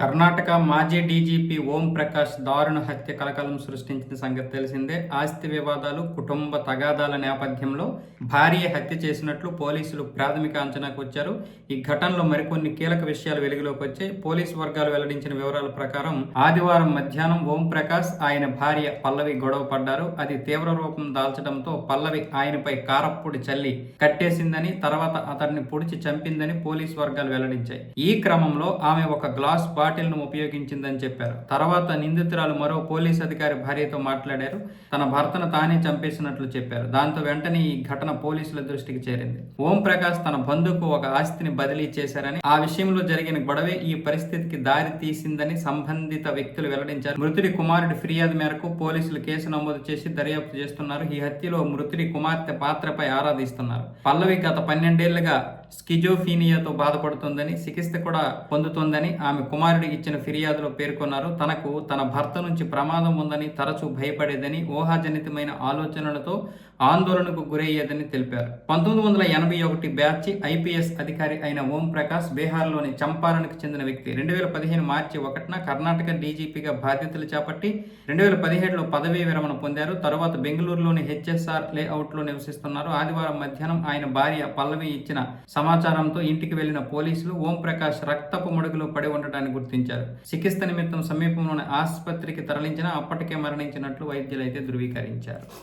కర్ణాటక మాజీ డీజీపీ ఓం ప్రకాష్ దారుణ హత్య కలకలం సృష్టించిన సంగతి తెలిసిందే. ఆస్తి వివాదాలు కుటుంబ తగాదాల నేపథ్యంలో భార్య హత్య చేసినట్లు పోలీసులు ప్రాథమిక అంచనాకు వచ్చారు. ఈ ఘటనలో మరికొన్ని కీలక విషయాలు వెలుగులోకి వచ్చాయి. పోలీసు వర్గాలు వెల్లడించిన వివరాల ప్రకారం ఆదివారం మధ్యాహ్నం ఓం ప్రకాష్ ఆయన భార్య పల్లవి గొడవ పడ్డారు. అది తీవ్ర రూపం దాల్చడంతో పల్లవి ఆయనపై కారప్పొడి చల్లి కట్టేసిందని తర్వాత అతన్ని పొడిచి చంపిందని పోలీసు వర్గాలు వెల్లడించాయి. ఈ క్రమంలో ఆమె ఒక గ్లాస్ బాడీ బాటిల్ను ఉపయోగించిందని చెప్పారు. తర్వాత నిందితురాలు మరో పోలీస్ అధికారి భార్యతో మాట్లాడారు. తన భర్తను తానే చంపేసినట్లు చెప్పారు. దాంతో వెంటనే ఈ ఘటన పోలీసుల దృష్టికి చేరింది. ఓం ప్రకాష్ తన బంధువుకు ఒక ఆస్తిని బదిలీ చేశారని ఆ విషయంలో జరిగిన గొడవే ఈ పరిస్థితికి దారి తీసిందని సంబంధిత వ్యక్తులు వెల్లడించారు. మృతుడి కుమారుడి ఫిర్యాదు మేరకు పోలీసులు కేసు నమోదు చేసి దర్యాప్తు చేస్తున్నారు. ఈ హత్యలో మృతుడి కుమార్తె పాత్రపై ఆరాధిస్తున్నారు. పల్లవి గత పన్నెండేళ్ళుగా స్కిజోఫీనియాతో బాధపడుతుందని చికిత్స కూడా పొందుతోందని ఆమె కుమారుడు ఇచ్చిన ఫిర్యాదులో పేర్కొన్నారు. తనకు తన భర్త నుంచి ప్రమాదం ఉందని తరచూ భయపడేదని ఊహాజనితమైన ఆలోచనలతో ఆందోళనకు గురయ్యేదని తెలిపారు. పంతొమ్మిది వందల ఎనభై ఒకటి బ్యాచ్ ఐపీఎస్ అధికారి అయిన ఓం ప్రకాష్ బీహార్లోని చంపారణ్కు చెందిన వ్యక్తి. రెండు వేల పదిహేను మార్చి ఒకటిన కర్ణాటక డీజీపీగా బాధ్యతలు చేపట్టి రెండు వేల పదిహేడులో పదవీ విరమణ పొందారు. తరువాత బెంగళూరులోని హెచ్ఎస్ఆర్ లేఅవుట్లో నివసిస్తున్నారు. ఆదివారం మధ్యాహ్నం ఆయన భార్య పల్లవి ఇచ్చిన సమాచారంతో ఇంటికి వెళ్ళిన పోలీసులు ఓం ప్రకాష్ రక్తపు మడుగులో పడి ఉండటాన్ని గుర్తించారు. చికిత్స నిమిత్తం సమీపంలోని ఆసుపత్రికి తరలించిన అప్పటికే మరణించినట్లు వైద్యులు అయితే ధృవీకరించారు.